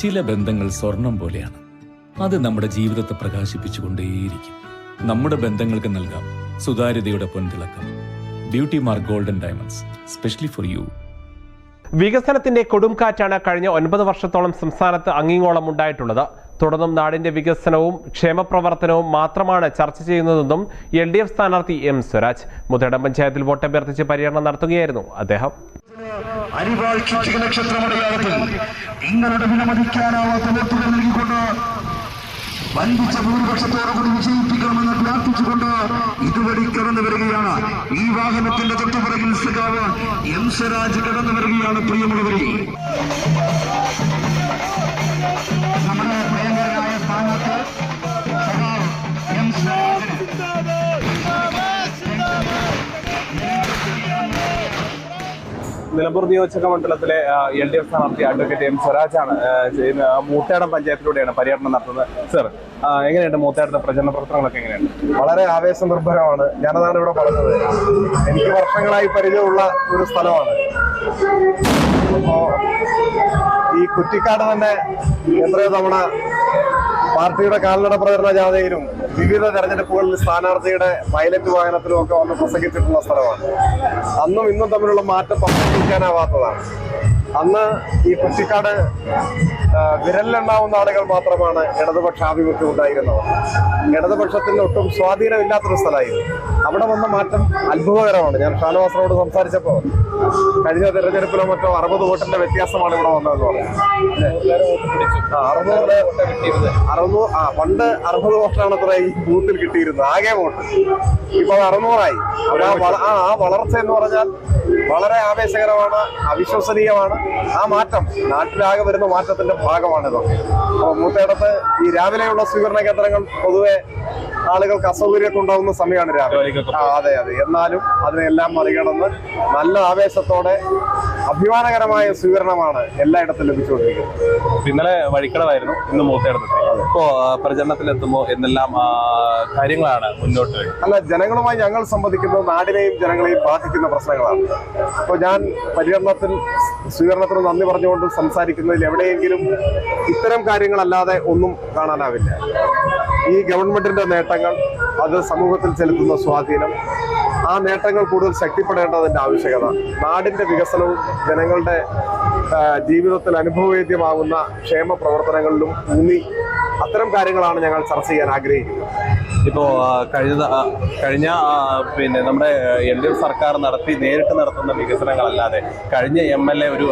ചില ബന്ധങ്ങൾ സ്വർണം പോലെയാണ്. അത് നമ്മുടെ ജീവിതത്തെ പ്രകാശിപ്പിച്ചുകൊണ്ടേയിരിക്കും. നമ്മുടെ ബന്ധങ്ങൾക്ക് നൽകാം സുതാര്യതയുടെ പൊൻതിളക്കം. Beauty mark golden diamonds specially for you വികസനത്തിന്റെ കൊടുംകാറ്റാണ് കഴിഞ്ഞ ഒൻപത് വർഷത്തോളം സംസ്ഥാനത്ത് അങ്ങിങ്ങോളം ഉണ്ടായിട്ടുള്ളത്. തുടർന്നും നാടിന്റെ വികസനവും ക്ഷേമപ്രവർത്തനവും മാത്രമാണ് ചർച്ച ചെയ്യുന്നതെന്നും എൽ ഡി എഫ് സ്ഥാനാർത്ഥി എം സ്വരാജ്. മുതടം പഞ്ചായത്തിൽ വോട്ടഭ്യർത്ഥിച്ച് പര്യടനം നടത്തുകയായിരുന്നു അദ്ദേഹം. അരിവാൾ ചുറ്റിക നക്ഷത്രമടയാളത്തിൽ നിങ്ങളുടെ വിലമതിക്കാനാവാത്ത വോട്ടുകൾ നൽകിക്കൊണ്ട് വൻപിച്ച ഭൂരിപക്ഷത്തോടുകൂടി വിജയിപ്പിക്കണമെന്ന് പ്രാർത്ഥിച്ചുകൊണ്ട് ഇതുവഴി കടന്നു വരികയാണ്. ഈ വാഹനത്തിന്റെ തൊട്ടുപിറകിൽ സഖാവ് എം സ്വരാജ് കടന്നു വരികയാണ് പ്രിയമുള്ളവരെ. നിലമ്പൂർ നിയോജക മണ്ഡലത്തിലെ എൽ ഡി എഫ് സ്ഥാനാർത്ഥി അഡ്വക്കേറ്റ് എം സ്വരാജാണ് ആണ് മൂത്തേടം പഞ്ചായത്തിലൂടെയാണ് പര്യടനം നടത്തുന്നത്. സർ എങ്ങനെയുണ്ട് മൂത്തേടത്തെ പ്രചരണ പ്രവർത്തനങ്ങളൊക്കെ എങ്ങനെയുണ്ട്? വളരെ ആവേശ നിർഭരമാണ് ഞാനതാണ് ഇവിടെ പറഞ്ഞത്. എനിക്ക് വർഷങ്ങളായി പരിചയമുള്ള ഒരു സ്ഥലമാണ്. ഈ കുറ്റിക്കാട് തന്നെ എത്രയോ തവണ പാർട്ടിയുടെ കാൽനട പ്രചരണ ജാഥയിലും വിവിധ തെരഞ്ഞെടുപ്പുകളിൽ സ്ഥാനാർത്ഥിയുടെ പൈലറ്റ് വാഹനത്തിലും ഒക്കെ വന്ന് പ്രസംഗിച്ചിട്ടുള്ള സ്ഥലമാണ്. അന്നും ഇന്നും തമ്മിലുള്ള മാറ്റം പറഞ്ഞിരിക്കാനാവാത്തതാണ് അന്ന് ഈ കുറ്റിക്കാട് വിരലിലെണ്ണാവുന്ന ആളുകൾ മാത്രമാണ് ഇടതുപക്ഷ ആഭിമുഖ്യം ഉണ്ടായിരുന്നത്. ഇടതുപക്ഷത്തിന് ഒട്ടും സ്വാധീനമില്ലാത്തൊരു സ്ഥലമായിരുന്നു. അവിടെ വന്ന മാറ്റം അത്ഭുതകരമാണ്. ഞാൻ ഷാനവാസനോട് സംസാരിച്ചപ്പോൾ കഴിഞ്ഞ തെരഞ്ഞെടുപ്പിലോ മറ്റോ അറുപത് വോട്ടിന്റെ വ്യത്യാസമാണ് ഇവിടെ വന്നതെന്ന് പറഞ്ഞു. ആ, അറുന്നൂറ് അറുന്നൂറ് ആ പണ്ട് അറുപത് വോട്ടാണ് അത്ര ഈ ബൂത്തിൽ കിട്ടിയിരുന്നത്. ആകെ വോട്ട്. ഇപ്പൊ അത് അറുന്നൂറായി. ആ വളർച്ച എന്ന് പറഞ്ഞാൽ വളരെ ആവേശകരമാണ് അവിശ്വസനീയമാണ്. ആ മാറ്റം നാട്ടിലാകെ വരുന്ന മാറ്റത്തിന്റെ ഭാഗമാണിതൊക്കെ അപ്പോൾ മൂത്തേടത്ത് ഈ രാവിലെയുള്ള സ്വീകരണ കേന്ദ്രങ്ങൾ പൊതുവെ ആളുകൾക്ക് അസൗകര്യമൊക്കെ ഉണ്ടാവുന്ന സമയമാണ് രാവിലെ. ആ അതെ അതെ. എന്നാലും അതിനെല്ലാം മറികടന്ന് നല്ല ആവേശത്തോടെ അഭിമാനകരമായ സ്വീകരണമാണ് എല്ലായിടത്തും ലഭിച്ചുകൊണ്ടിരിക്കുന്നത്. ഇന്നലെ വഴിക്കടവായിരുന്നു ഇന്ന് മൂത്തയിടത്ത് ഇപ്പോ പ്രചരണത്തിലെത്തുമ്പോ പ്രചരണത്തിലെത്തുമ്പോൾ എന്നെല്ലാം കാര്യങ്ങളാണ് മുന്നോട്ട് അല്ല ജനങ്ങളുമായി ഞങ്ങൾ സംബന്ധിക്കുന്നത് നാടിനെയും ജനങ്ങളെയും ബാധിക്കുന്ന പ്രശ്നങ്ങളാണ്. അപ്പോൾ ഞാൻ പര്യടനത്തിൽ സ്വീകരണത്തിന് നന്ദി പറഞ്ഞുകൊണ്ട് സംസാരിക്കുന്നതിൽ എവിടെയെങ്കിലും ഇത്തരം കാര്യങ്ങളല്ലാതെ ഒന്നും കാണാനാവില്ല. ഈ ഗവൺമെന്റിന്റെ നേട്ടങ്ങൾ അത് സമൂഹത്തിൽ ചെലുത്തുന്ന സ്വാധീനം ആ നേട്ടങ്ങൾ കൂടുതൽ ശക്തിപ്പെടേണ്ടതിന്റെ ആവശ്യകത നാടിന്റെ വികസനവും ജനങ്ങളുടെ ജീവിതത്തിൽ അനുഭവവേദ്യമാകുന്ന ക്ഷേമ പ്രവർത്തനങ്ങളിലും ഊന്നി അത്തരം കാര്യങ്ങളാണ് ഞങ്ങൾ ചർച്ച ചെയ്യാൻ ആഗ്രഹിക്കുന്നത്. ഇപ്പോ ആ, കഴിഞ്ഞ കഴിഞ്ഞ പിന്നെ നമ്മുടെ എൽ ഡി എഫ് സർക്കാർ നടത്തി നേരിട്ട് നടത്തുന്ന വികസനങ്ങളല്ലാതെ കഴിഞ്ഞ എം എൽ എ ഒരു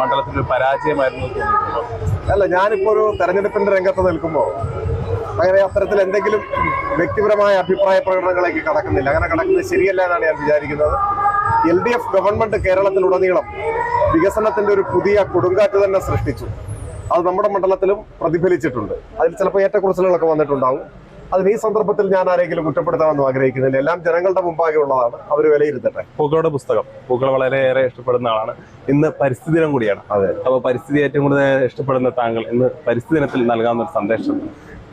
മണ്ഡലത്തിൽ ഒരു പരാജയമായിരുന്നു അല്ല ഞാനിപ്പോൾ ഒരു തെരഞ്ഞെടുപ്പിന്റെ രംഗത്ത് നിൽക്കുമ്പോൾ അങ്ങനെ അത്തരത്തിൽ എന്തെങ്കിലും വ്യക്തിപരമായ അഭിപ്രായ പ്രകടനങ്ങളേക്ക് കടക്കുന്നില്ല. അങ്ങനെ കടക്കുന്നത് ശരിയല്ല എന്നാണ് ഞാൻ വിചാരിക്കുന്നത്. എൽ ഡി എഫ് ഗവൺമെന്റ് കേരളത്തിലുടനീളം വികസനത്തിന്റെ ഒരു പുതിയ കൊടുങ്കാറ്റ് തന്നെ സൃഷ്ടിച്ചു. അത് നമ്മുടെ മണ്ഡലത്തിലും പ്രതിഫലിച്ചിട്ടുണ്ട്. അതിൽ ചിലപ്പോൾ ഏറ്റക്കുറച്ചിലുകളൊക്കെ വന്നിട്ടുണ്ടാവും. അതിന് ഈ സന്ദർഭത്തിൽ ഞാൻ ആരെങ്കിലും കുറ്റപ്പെടുത്താമെന്നും ആഗ്രഹിക്കുന്നില്ല. എല്ലാം ജനങ്ങളുടെ മുമ്പാകെ ഉള്ളതാണ് അവർ വിലയിരുത്തട്ടെ. പൂക്കളുടെ പുസ്തകം. പൂക്കൾ വളരെയേറെ ഇഷ്ടപ്പെടുന്ന ആളാണ്. ഇന്ന് പരിസ്ഥിതി ദിനം കൂടിയാണ്. അതെ. അപ്പോൾ പരിസ്ഥിതി ഏറ്റവും കൂടുതൽ ഇഷ്ടപ്പെടുന്ന താങ്കൾ ഇന്ന് പരിസ്ഥിതി ദിനത്തിൽ നൽകാവുന്ന ഒരു സന്ദേശം.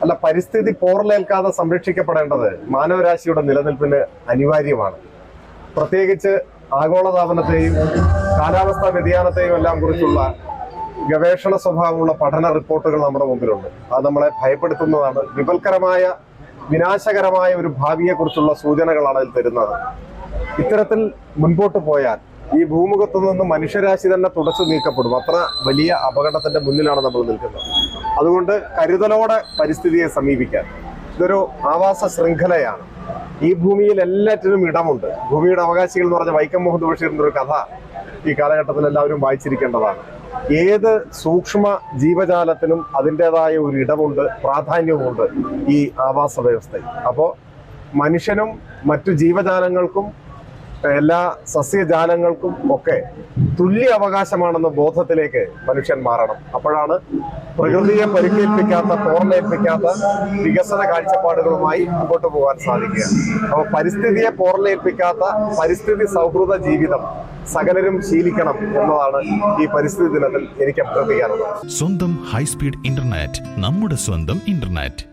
അല്ല പരിസ്ഥിതി പോറലേൽക്കാതെ സംരക്ഷിക്കപ്പെടേണ്ടത് മാനവരാശിയുടെ നിലനിൽപ്പിന് അനിവാര്യമാണ്. പ്രത്യേകിച്ച് ആഗോളതാപനത്തെയും കാലാവസ്ഥാ വ്യതിയാനത്തെയും എല്ലാം കുറിച്ചുള്ള ഗവേഷണ സ്വഭാവമുള്ള പഠന റിപ്പോർട്ടുകൾ നമ്മുടെ മുമ്പിലുണ്ട്. അത് നമ്മളെ ഭയപ്പെടുത്തുന്നതാണ്. വിപൽക്കരമായ വിനാശകരമായ ഒരു ഭാവിയെക്കുറിച്ചുള്ള സൂചനകളാണ് അതിൽ തരുന്നത്. ഇത്തരത്തിൽ മുൻപോട്ട് പോയാൽ ഈ ഭൂമുഖത്തു നിന്ന് മനുഷ്യരാശി തന്നെ തുടച്ചു നീക്കപ്പെടും. അത്ര വലിയ അപകടത്തിന്റെ മുന്നിലാണ് നമ്മൾ നിൽക്കുന്നത്. അതുകൊണ്ട് കരുതലോടെ പരിസ്ഥിതിയെ സമീപിക്കാൻ ഇതൊരു ആവാസ ശൃംഖലയാണ്. ഈ ഭൂമിയിൽ എല്ലാറ്റിനും ഇടമുണ്ട്. ഭൂമിയുടെ അവകാശികൾ എന്ന് പറഞ്ഞ വൈക്കം മുഹമ്മദ് ബഷീറിന്റെ ഒരു കഥ ഈ കാലഘട്ടത്തിൽ എല്ലാവരും വായിച്ചിരിക്കേണ്ടതാണ്. ഏത് സൂക്ഷ്മ ജീവജാലത്തിനും അതിന്റെതായ ഒരു ഇടമുണ്ട് പ്രാധാന്യവുമുണ്ട് ഈ ആവാസ വ്യവസ്ഥയിൽ. അപ്പോൾ മനുഷ്യനും മറ്റു ജീവജാലങ്ങൾക്കും എല്ലാ സസ്യജാലങ്ങൾക്കും ഒക്കെ തുല്യ അവകാശമാണെന്ന ബോധത്തിലേക്ക് മനുഷ്യൻ മാറണം. അപ്പോഴാണ് പ്രകൃതിയെ പരിക്കേൽപ്പിക്കാത്ത പോർലേൽപ്പിക്കാത്ത വികസന കാഴ്ചപ്പാടുകളുമായി മുമ്പോട്ട് പോകാൻ സാധിക്കുക. അപ്പോൾ പരിസ്ഥിതിയെ പോർലേൽപ്പിക്കാത്ത പരിസ്ഥിതി സൗഹൃദ ജീവിതം സകലരും ശീലിക്കണം എന്നതാണ് ഈ പരിസ്ഥിതി ദിനത്തിൽ എനിക്ക് അഭ്യർത്ഥിക്കാനുള്ളത്. സ്വന്തം ഹൈസ്പീഡ് ഇന്റർനെറ്റ് നമ്മുടെ സ്വന്തം ഇന്റർനെറ്റ്.